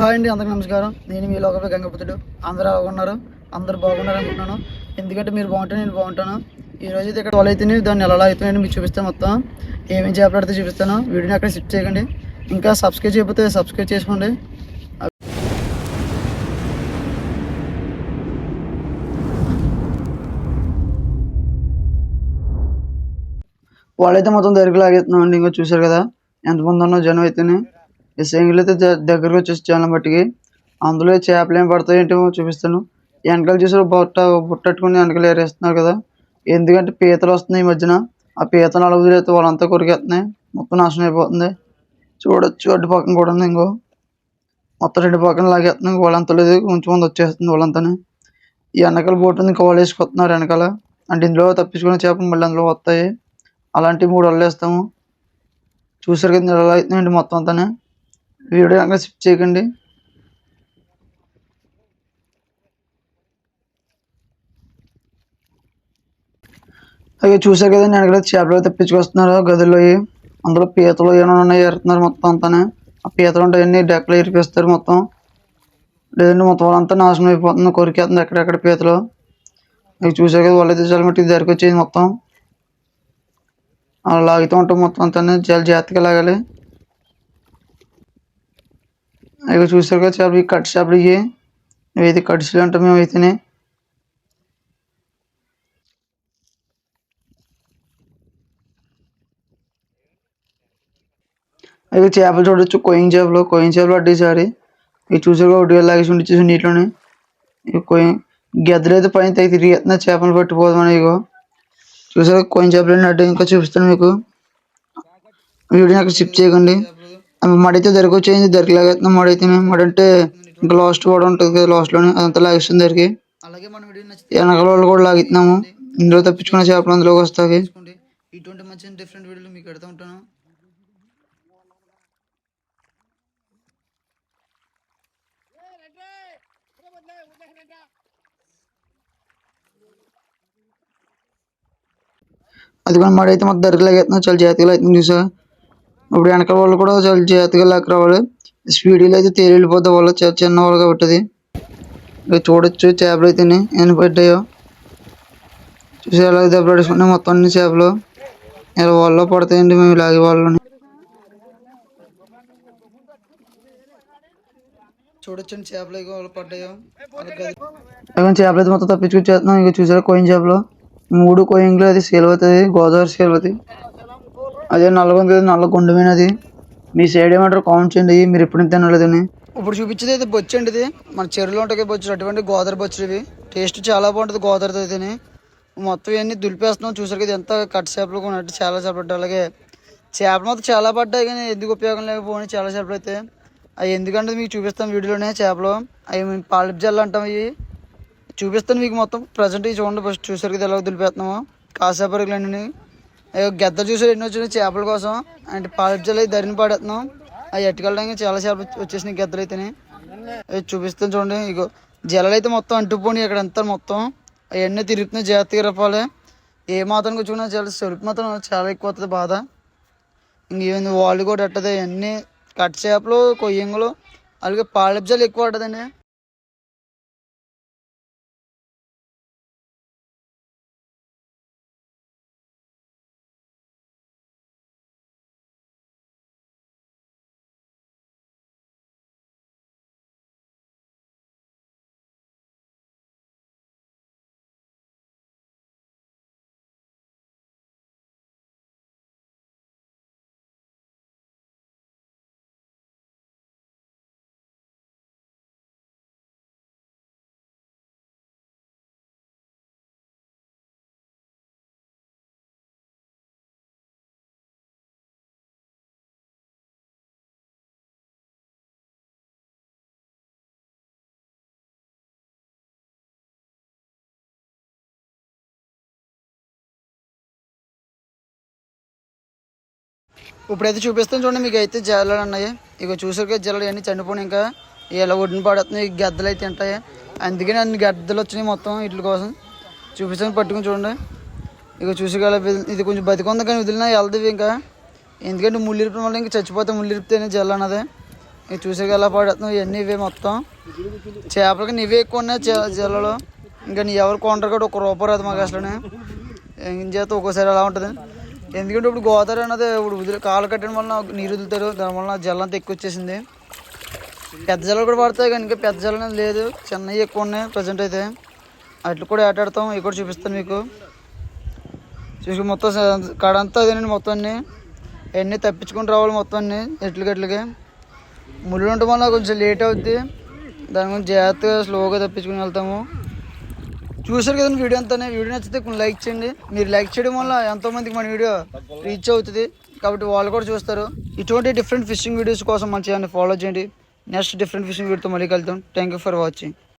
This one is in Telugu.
హాయ్ అండి అందరికి నమస్కారం. నేను మీ లోకపై గంగపుతుడు అందరూ బాగున్నారు అందరూ బాగున్నారు అనుకుంటున్నాను. ఎందుకంటే మీరు బాగుంటే నేను బాగుంటాను. ఈ రోజు అయితే ఇక్కడ వాళ్ళు అయితేనే దాన్ని ఎలా అవుతున్నాయని మీకు చూపిస్తాను మొత్తం. ఏమేమి చేపలాడితే చూపిస్తాను. వీడియోని అక్కడ సిఫ్ట్ చేయకండి. ఇంకా సబ్స్క్రైబ్ చేయకపోతే సబ్స్క్రైబ్ చేసుకోండి. వాళ్ళైతే మొత్తం దగ్గరికి లాగేస్తున్నాం అండి. ఇంకా చూశారు కదా ఎంతమంది ఉన్నో జనం అయితేనే. ఈ సింగిల్ అయితే దగ్గరకు వచ్చేసి చాలా మట్టికి. అందులో చేపలు ఏం పడతాయి ఏంటో చూపిస్తాను. వెనకాల చూసి బుట్ట బుట్టట్టుకుని వెనకాల ఏరేస్తున్నారు కదా. ఎందుకంటే పీతలు వస్తున్నాయి ఈ మధ్యన. ఆ పీతలు నలుగురు అయితే వాళ్ళంతా కొరికేస్తున్నాయి మొత్తం నాశనం అయిపోతుంది. చూడొచ్చు అడ్డు పక్కన కూడా ఉంది ఇంకో. మొత్తం రెండు పక్కన లాగేస్తున్నాయి వాళ్ళంతా లేదు. కొంచెం మంది వచ్చేస్తుంది వాళ్ళంతానే. ఈ వెనకాల బోట్ ఉంది. ఇంకా వాళ్ళు వేసుకొస్తున్నారు వెనకాల. అంటే ఇందులో తప్పించుకునే చేపలు మళ్ళీ అందులో వస్తాయి. అలాంటివి మూడు వదిలేస్తాము చూసారు కదా ఎలా అవుతుందండి మొత్తం అంతానే. వీడియో కనుక స్కిప్ చేయకండి. అవి చూసారు కదా నేను ఇక్కడ చేపలు తెప్పించుకొస్తున్నారు గదుల్లో అందులో పీతలు ఏమైనా ఉన్నాయి ఎరుతున్నారు మొత్తం అంతానే. ఆ పీతలు ఉంటాయన్నీ డెక్కలు ఇరిపిస్తారు మొత్తం. లేదంటే మొత్తం వాళ్ళంతా నాశనం అయిపోతుంది కొరికేస్తుంది ఎక్కడెక్కడ పీతలు. అవి చూసారు కదా వాళ్ళైతే చాలా మట్టుకు దగ్గరికి వచ్చేది మొత్తం. అలా లాగుతూ ఉంటాం మొత్తం అంతా చాలా జాగ్రత్తగా లాగాలి. అవి చూసారు కదా చేపలు కట్ చేపలు ఇవి ఇవైతే కట్సులు అంటాం మేము అయితేనే అవి చేపలు చూడొచ్చు కొయ్యం చేపలు కొయ్యం చేపలు పట్టేసారి ఇవి చూసారు ఒకటి లాగేసి ఉండిచ్చేసి నీటిలోనే. ఇవి కొయ్యం గెద్దలు అయితే పైన తెగ తిరిగేస్తున్నా చేపలు పట్టిపోదామని ఇగో. చూసారు కొయ్యం చేపలు అడ్డు ఇంకా చూపిస్తాను మీకు. వీడియో అక్కడ షిఫ్ట్ చేయకండి. మడైతే దరికి వచ్చేది దరికి లాగేస్తున్నాం మడైతే మడ అంటే ఇంకా లాస్ట్ కూడా ఉంటుంది కదా లాస్ట్లోనే అదంతా లాగేస్తుంది దరికి. అలాగే మన వీడియో వెనకాల వాళ్ళు కూడా లాగుతున్నాము ఇందులో తప్పించుకున్న చేపలు అందులోకి వస్తాయి. ఇటువంటి మంచి డిఫరెంట్ వీడియోలు మీకు పెడతా ఉంటాను. అది కూడా మడైతే మాకు దరికి లాగేస్తున్నాం చాలా జాగ్రత్తగా అవుతుంది చూసా. ఇప్పుడు వెనక వాళ్ళు కూడా చాలా జాగ్రత్తగా లెక్క రావాలి. స్పీడ్లో అయితే తేలి వెళ్ళిపోతే వాళ్ళు చాలా చిన్న వాళ్ళు కాబట్టి. అది ఇక చూడొచ్చు చేపలు అయితే ఎన్ని పడ్డాయో. చూసి ఎలా దెబ్బ మొత్తం అన్ని చేపలు. ఇలా వాళ్ళలో పడతాయండి మేము ఇలాగే వాళ్ళని. చూడొచ్చండి చేపలు అయితే వాళ్ళు పడ్డాయో. చేపలు అయితే మొత్తం తప్పించుకొచ్చేస్తున్నాం ఇక చూసారా కోయిన్ చేపలు. మూడు కోయింగ్లు అది సేల్ అవుతుంది గోదావరి సేల్ అవుతుంది అదే నల్లగొంది నల్ల గుండమైనది మీ సైడ్ ఏమంటారు? కామెంట్ చేయండి. మీరు ఎప్పుడు తినలేదని ఇప్పుడు చూపించేది అయితే బొచ్చు అండి ఇది. మన చెరువులో ఉంటాయి బొచ్చులు అటువంటి గోదావరి బొచ్చు ఇవి. టేస్ట్ చాలా బాగుంటుంది గోదావరితో అయితేనే మొత్తం ఇవన్నీ దులిపేస్తున్నాం. చూసారు కదా ఎంత కట్ చేపలు కొన్నట్టు చాలా చేపలు అలాగే చేపలు మొత్తం చాలా పడ్డాయి కానీ ఎందుకు ఉపయోగం లేకపోయినాయి చాలా చేపలు అయితే. అవి ఎందుకంటే మీకు చూపిస్తాం వీడియోలోనే చేపలు. అవి మేము పాలిప్జల్లు అంటాం ఇవి. చూపిస్తాను మీకు మొత్తం. ప్రజెంట్ ఇవి చూడండి ఫస్ట్ చూసారు కదా ఎలా దులిపేస్తున్నాము. కాసేపరికి అన్నీ గెద్ద చూసారు ఎన్ని వచ్చినాయి చేపల కోసం. అంటే పాలిప్జలు అయితే దరిని పడేస్తున్నాం అవి ఎట్టుకెళ్ళడానికి చాలా చేపలు వచ్చేసినాయి గెద్దలు అయితేనే. చూపిస్తాను చూడండి ఇగో. జలలు అయితే మొత్తం అంటుపోయి ఇక్కడ అంతా మొత్తం. అవన్నీ తిరుగుతున్నాయి జాగ్రత్తగా రపాలి ఏ మాత్రం కూర్చున్నా చాలా స్వల్ప మాత్రం చాలా ఎక్కువ వస్తుంది బాధ. ఇంకేమైంది వాళ్ళు కూడా అట్టదు అన్నీ కట్ చేపలు కొయ్యంగులు అలాగే పాలిప్జలు ఎక్కువ పడ్డదండి. ఇప్పుడైతే చూపిస్తాను చూడండి మీకు అయితే జల్లలు ఉన్నాయి. ఇక చూసారు కదా జల్లలు అన్నీ చనిపోయి ఇంకా. ఇలా ఒడ్డున పడుతున్నాయి గద్దలు అయితే ఉంటాయి. అందుకని అన్ని గద్దలు వచ్చినాయి మొత్తం వీటి కోసం. చూపిస్తాను పట్టుకుని చూడండి. ఇక చూసి ఇది కొంచెం బతికొంది కానీ వదిలినా వెళ్తుంది ఇంకా. ఎందుకంటే ముళ్ళు ఇరిపిన వల్ల ఇంకా చచ్చిపోతే ముళ్ళు ఇరిపితేనే జల్ల అన్నది. ఇవి చూసాక ఎలా పడేస్తున్నావు ఇవన్నీ ఇవే మొత్తం. చేపలకి నీవే ఎక్కువ ఉన్నాయి జల్లలో జిల్లాలో ఇంకా నీ ఎవరు కొంటారు కూడా ఒక రూపాయి రాదు మాకు అసలు ఏం చేస్తే ఒక్కోసారి అలా ఉంటుంది. ఎందుకంటే ఇప్పుడు గోదావరి అన్నది ఇప్పుడు వదిలి కాలు కట్టడం వలన నీరు వదులుతారు దానివల్ల జలం అంతా ఎక్కువ వచ్చేసింది. పెద్ద జలాలు కూడా పడతాయి కానీ ఇంకా పెద్ద జలం అనేది లేదు. చిన్నవి ఎక్కువ ఉన్నాయి ప్రజెంట్ అయితే. అట్లు కూడా ఆటాడతాం ఇవి కూడా చూపిస్తాను మీకు. చూసి మొత్తం కడంతా అదేనండి మొత్తం అన్ని. అవన్నీ తప్పించుకుని రావాలి మొత్తం అన్ని ఎట్లు గట్లకి ముళ్ళు ఉండటం వల్ల కొంచెం లేట్ అవుద్ది. దాని గురించి జాగ్రత్తగా స్లోగా తప్పించుకుని వెళ్తాము. చూసారు కదండి వీడియో అంతా వీడియో నచ్చితే కొన్ని లైక్ చేయండి. మీరు లైక్ చేయడం వల్ల ఎంతోమందికి మన వీడియో రీచ్ అవుతుంది. కాబట్టి వాళ్ళు కూడా చూస్తారు. ఇటువంటి డిఫరెంట్ ఫిషింగ్ వీడియోస్ కోసం మన ఛానల్ ఫాలో చేయండి. నెక్స్ట్ డిఫరెంట్ ఫిషింగ్ వీడియోతో మళ్ళీ కలుద్దాం. Thank you for watching.